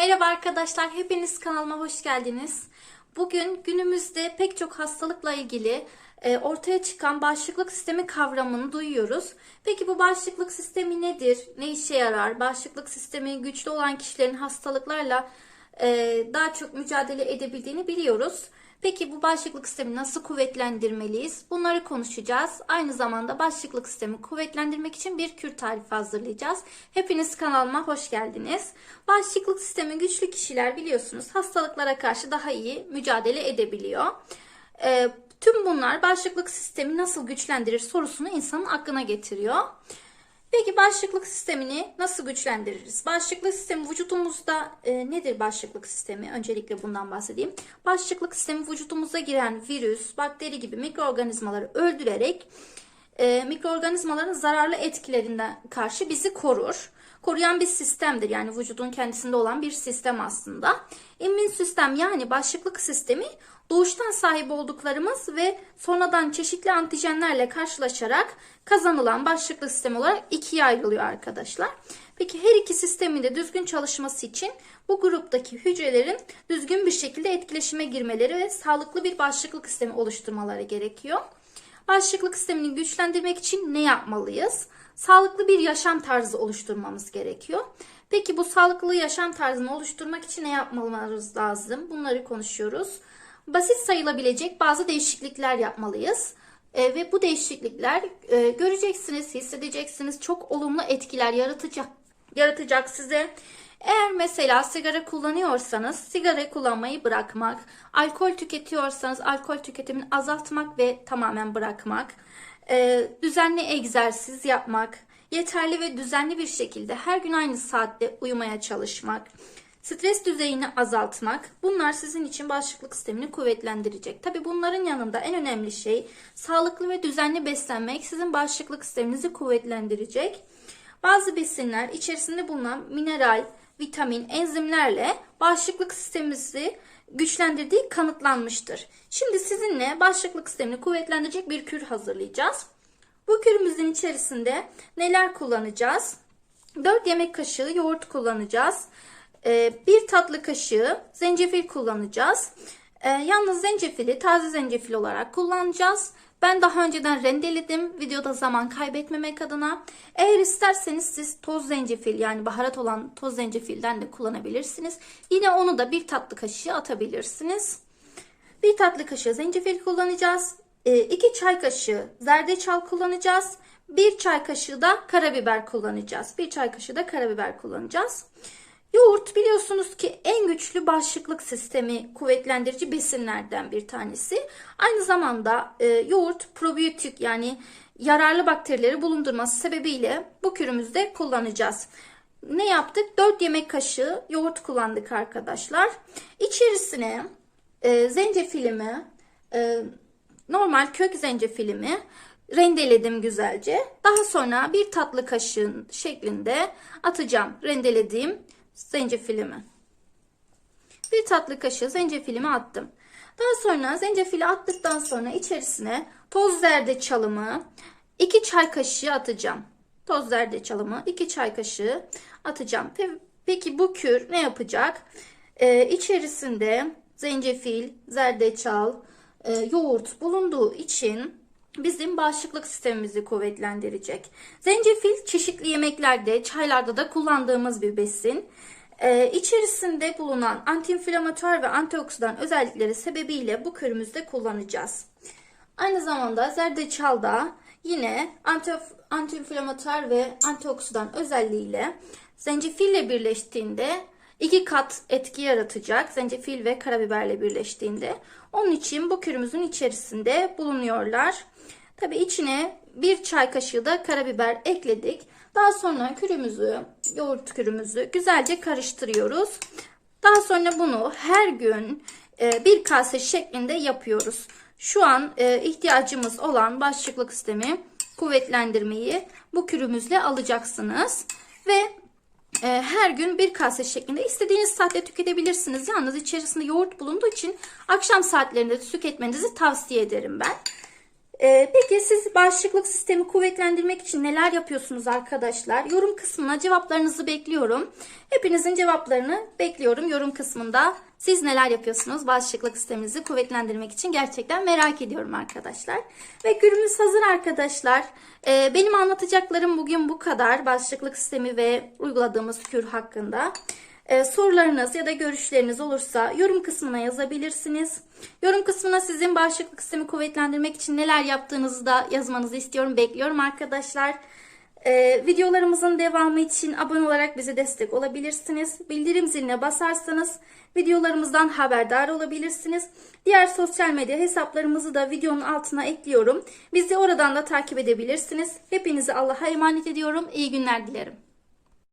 Merhaba arkadaşlar, hepiniz kanalıma hoş geldiniz. Bugün günümüzde pek çok hastalıkla ilgili e, ortaya çıkan bağışıklık sistemi kavramını duyuyoruz. Peki bu bağışıklık sistemi nedir? Ne işe yarar? Bağışıklık sistemi güçlü olan kişilerin hastalıklarla e, daha çok mücadele edebildiğini biliyoruz. Peki bu bağışıklık sistemi nasıl kuvvetlendirmeliyiz? Bunları konuşacağız. Aynı zamanda bağışıklık sistemi kuvvetlendirmek için bir kür tarifi hazırlayacağız. Hepiniz kanalıma hoş geldiniz. Bağışıklık sistemi güçlü kişiler biliyorsunuz hastalıklara karşı daha iyi mücadele edebiliyor. Ee, tüm bunlar bağışıklık sistemi nasıl güçlendirir sorusunu insanın aklına getiriyor. Peki bağışıklık sistemini nasıl güçlendiririz? Bağışıklık sistemi vücudumuzda e, nedir bağışıklık sistemi? Öncelikle bundan bahsedeyim. Bağışıklık sistemi vücudumuza giren virüs, bakteri gibi mikroorganizmaları öldürerek e, mikroorganizmaların zararlı etkilerinden karşı bizi korur. Koruyan bir sistemdir yani vücudun kendisinde olan bir sistem aslında. İmmün sistem yani bağışıklık sistemi doğuştan sahip olduklarımız ve sonradan çeşitli antijenlerle karşılaşarak kazanılan bağışıklık sistemi olarak ikiye ayrılıyor arkadaşlar. Peki her iki sistemin de düzgün çalışması için bu gruptaki hücrelerin düzgün bir şekilde etkileşime girmeleri ve sağlıklı bir bağışıklık sistemi oluşturmaları gerekiyor. Bağışıklık sistemini güçlendirmek için ne yapmalıyız? Sağlıklı bir yaşam tarzı oluşturmamız gerekiyor. Peki bu sağlıklı yaşam tarzını oluşturmak için ne yapmamız lazım? Bunları konuşuyoruz. Basit sayılabilecek bazı değişiklikler yapmalıyız. E, ve bu değişiklikler e, göreceksiniz, hissedeceksiniz. Çok olumlu etkiler yaratacak yaratacak size. Eğer mesela sigara kullanıyorsanız sigara kullanmayı bırakmak, alkol tüketiyorsanız alkol tüketimini azaltmak ve tamamen bırakmak, e, düzenli egzersiz yapmak, yeterli ve düzenli bir şekilde her gün aynı saatte uyumaya çalışmak, stres düzeyini azaltmak bunlar sizin için bağışıklık sistemini kuvvetlendirecek. Tabi bunların yanında en önemli şey sağlıklı ve düzenli beslenmek sizin bağışıklık sisteminizi kuvvetlendirecek. Bazı besinler içerisinde bulunan mineral, vitamin, enzimlerle bağışıklık sistemimizi güçlendirdiği kanıtlanmıştır. Şimdi sizinle bağışıklık sistemini kuvvetlendirecek bir kür hazırlayacağız. Bu kürümüzün içerisinde neler kullanacağız? 4 yemek kaşığı yoğurt kullanacağız. Ee, bir tatlı kaşığı zencefil kullanacağız. Ee, yalnız zencefili taze zencefil olarak kullanacağız. Ben daha önceden rendeledim videoda zaman kaybetmemek adına. Eğer isterseniz siz toz zencefil yani baharat olan toz zencefilden de kullanabilirsiniz. Yine onu da bir tatlı kaşığı atabilirsiniz. Bir tatlı kaşığı zencefil kullanacağız. 2 e, çay kaşığı zerdeçal kullanacağız. 1 çay kaşığı da karabiber kullanacağız. 1 çay kaşığı da karabiber kullanacağız. Yoğurt biliyorsunuz ki en güçlü bağışıklık sistemi kuvvetlendirici besinlerden bir tanesi. Aynı zamanda e, yoğurt probiyotik yani yararlı bakterileri bulundurması sebebiyle bu kürümüzde kullanacağız. Ne yaptık? 4 yemek kaşığı yoğurt kullandık arkadaşlar. İçerisine e, zencefilimi, e, normal kök zencefilimi rendeledim güzelce. Daha sonra bir tatlı kaşığın şeklinde atacağım rendelediğim zencefilimi. Bir tatlı kaşığı zencefilimi attım. Daha sonra zencefili attıktan sonra içerisine toz zerdeçalımı 2 çay kaşığı atacağım. Toz zerdeçalımı 2 çay kaşığı atacağım. Peki bu kür ne yapacak? Ee, içerisinde zencefil, zerdeçal, e, yoğurt bulunduğu için bizim bağışıklık sistemimizi kuvvetlendirecek. Zencefil çeşitli yemeklerde, çaylarda da kullandığımız bir besin. Ee, içerisinde bulunan antiinflamatuar ve antioksidan özellikleri sebebiyle bu kürümüzde kullanacağız. Aynı zamanda zerdeçal da yine anti, antiinflamatuar ve antioksidan özelliğiyle zencefille birleştiğinde iki kat etki yaratacak. Zencefil ve karabiberle birleştiğinde. Onun için bu kürümüzün içerisinde bulunuyorlar. Tabi içine bir çay kaşığı da karabiber ekledik. Daha sonra kürümüzü, yoğurt kürümüzü güzelce karıştırıyoruz. Daha sonra bunu her gün e, bir kase şeklinde yapıyoruz. Şu an e, ihtiyacımız olan bağışıklık sistemi kuvvetlendirmeyi bu kürümüzle alacaksınız. Ve her gün bir kase şeklinde istediğiniz saatte tüketebilirsiniz. Yalnız içerisinde yoğurt bulunduğu için akşam saatlerinde tüketmenizi tavsiye ederim ben. Ee, peki siz bağışıklık sistemi kuvvetlendirmek için neler yapıyorsunuz arkadaşlar? Yorum kısmına cevaplarınızı bekliyorum. Hepinizin cevaplarını bekliyorum yorum kısmında. Siz neler yapıyorsunuz bağışıklık sisteminizi kuvvetlendirmek için gerçekten merak ediyorum arkadaşlar. Ve günümüz hazır arkadaşlar. Ee, benim anlatacaklarım bugün bu kadar. Bağışıklık sistemi ve uyguladığımız kür hakkında. Ee, sorularınız ya da görüşleriniz olursa yorum kısmına yazabilirsiniz. Yorum kısmına sizin bağışıklık sistemi kuvvetlendirmek için neler yaptığınızı da yazmanızı istiyorum, bekliyorum arkadaşlar. Ee, videolarımızın devamı için abone olarak bize destek olabilirsiniz. Bildirim ziline basarsanız videolarımızdan haberdar olabilirsiniz. Diğer sosyal medya hesaplarımızı da videonun altına ekliyorum. Bizi oradan da takip edebilirsiniz. Hepinizi Allah'a emanet ediyorum. İyi günler dilerim.